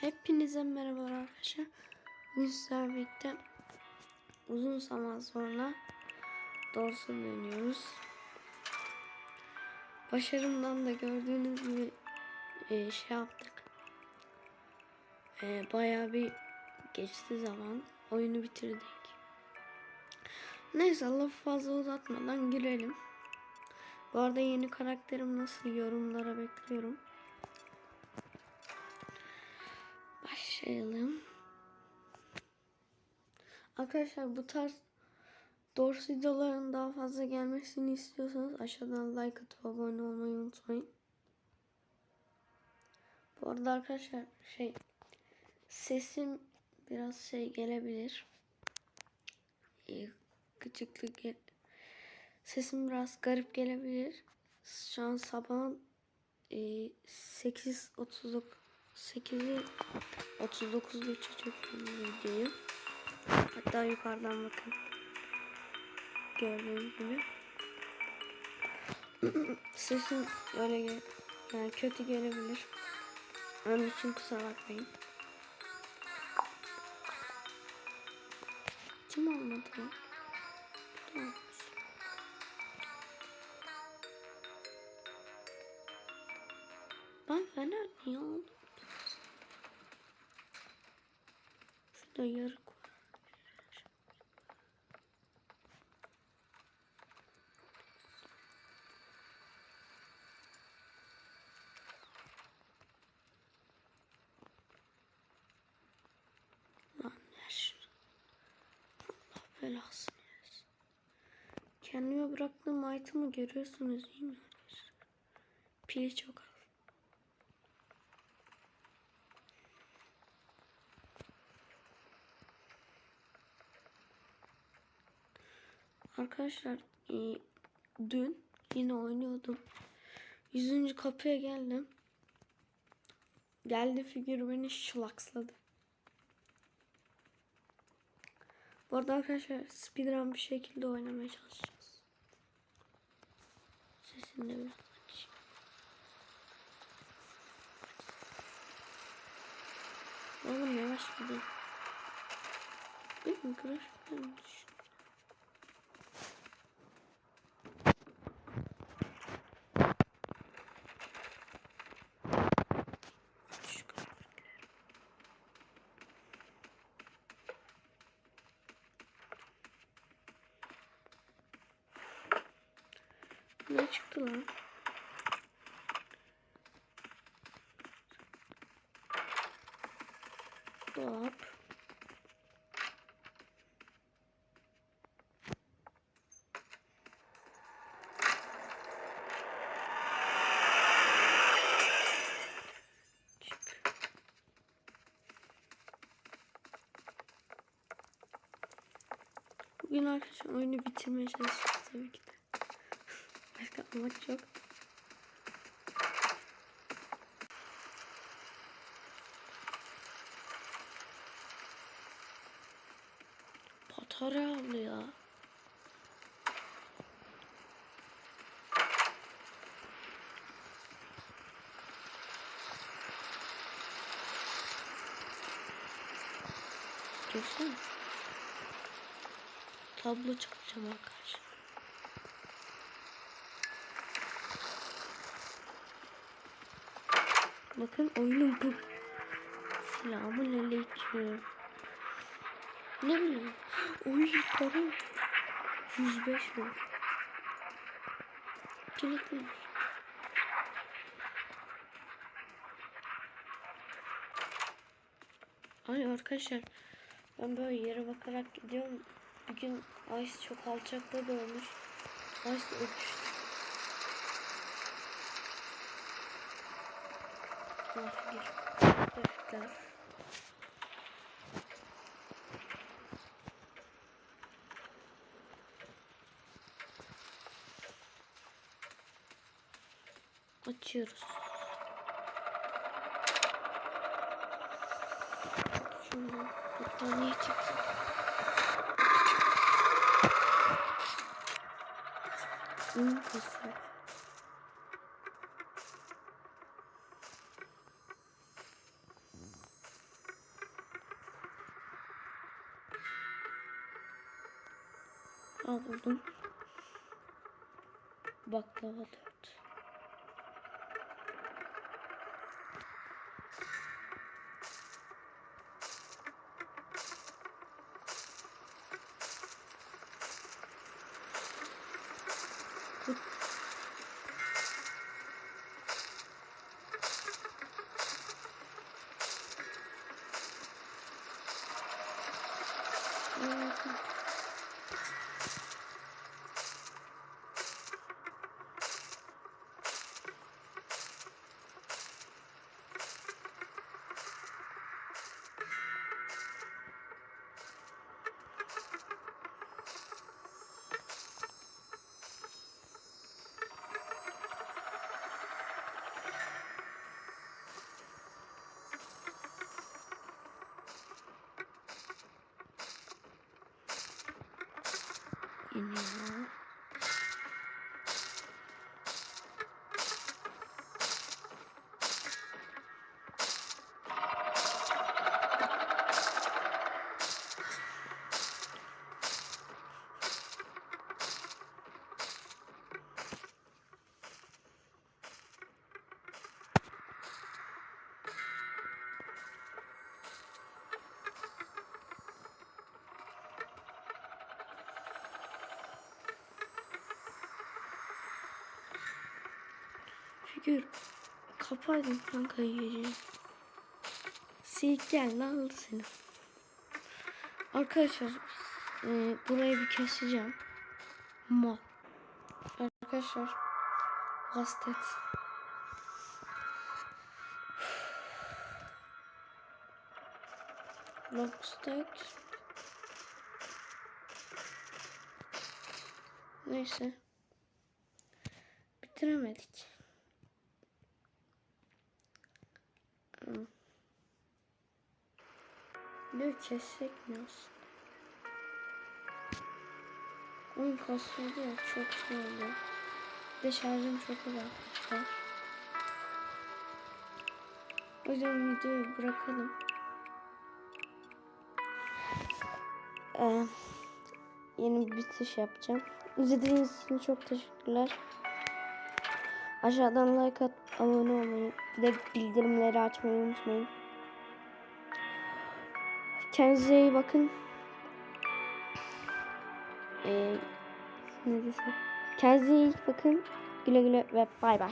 Hepinize merhaba arkadaşlar. Bugün sizlerle birlikte uzun zaman sonra doğrusu dönüyoruz. Başarımdan da gördüğünüz gibi e, şey yaptık. E, bayağı bir geçti zaman. Oyunu bitirdik. Neyse lafı fazla uzatmadan girelim. Bu arada yeni karakterim nasıl yorumlara bekliyorum. Başlayalım. Arkadaşlar bu tarz Doors videoların daha fazla gelmesini istiyorsanız aşağıdan like atıp abone olmayı unutmayın. Bu arada arkadaşlar şey sesim biraz şey gelebilir. Ee, Gıcıklık gel sesim biraz garip gelebilir. Şu an sabahın e, 8.39 8'i 39 geçecek videoyu. Hatta yukarıdan bakın. Gördüğünüz gibi. Sesim öyle yani kötü gelebilir. Onun için kusura bakmayın. Kim olmadı lan? Ben fener niye aldım? Allah belasını versin. Kendime bıraktığım item'ı görüyorsunuz değil mi? Pili çok Arkadaşlar e, dün yine oynuyordum. Yüzüncü kapıya geldim. Geldi figür beni şılaksladı. Bu arada arkadaşlar speedrun bir şekilde oynamaya çalışacağız. Sesini de biraz. Oğlum yavaş gidelim. Benim grafiklerim düşüyor. Ne çıktı lan? Çık. Bugün arkadaşlar oyunu bitirmeye çalışacağız tabii ki de. Amaç yok. Patara aldı ya. Görsene. Tablo çıkacağım arkadaşlar. Bakın oyunum bu. Selamun aleyküm. Ne bileyim. Oy para. 105 mi? Kilitliymiş. Ay arkadaşlar ben böyle yere bakarak gidiyorum. Bugün Ice çok alçakta doğmuş. Ice öpüştü. Grafikler. Açıyoruz. Şunu battaniye çıksın. Un kasıyor. Buldum. Baklava in your. Figür kapaydın kanka yiyeceğini. Seyit gel lan aldı seni. Arkadaşlar e, burayı bir keseceğim. Mal. Arkadaşlar hastet. Lobster. Neyse. Bitiremedik. Hı. Bir kessek mi aslında? Oyun kasıyordu ya çok şey oldu. Bir şarjım çok uzaklıkta. O yüzden videoyu bırakalım. Ee, yeni bir bitiş yapacağım. İzlediğiniz için çok teşekkürler. Aşağıdan like at, abone olmayı, bir bildirimleri açmayı unutmayın. Kendinize iyi bakın. Ee, ne desem? Kendinize iyi bakın. Güle güle ve bay bay.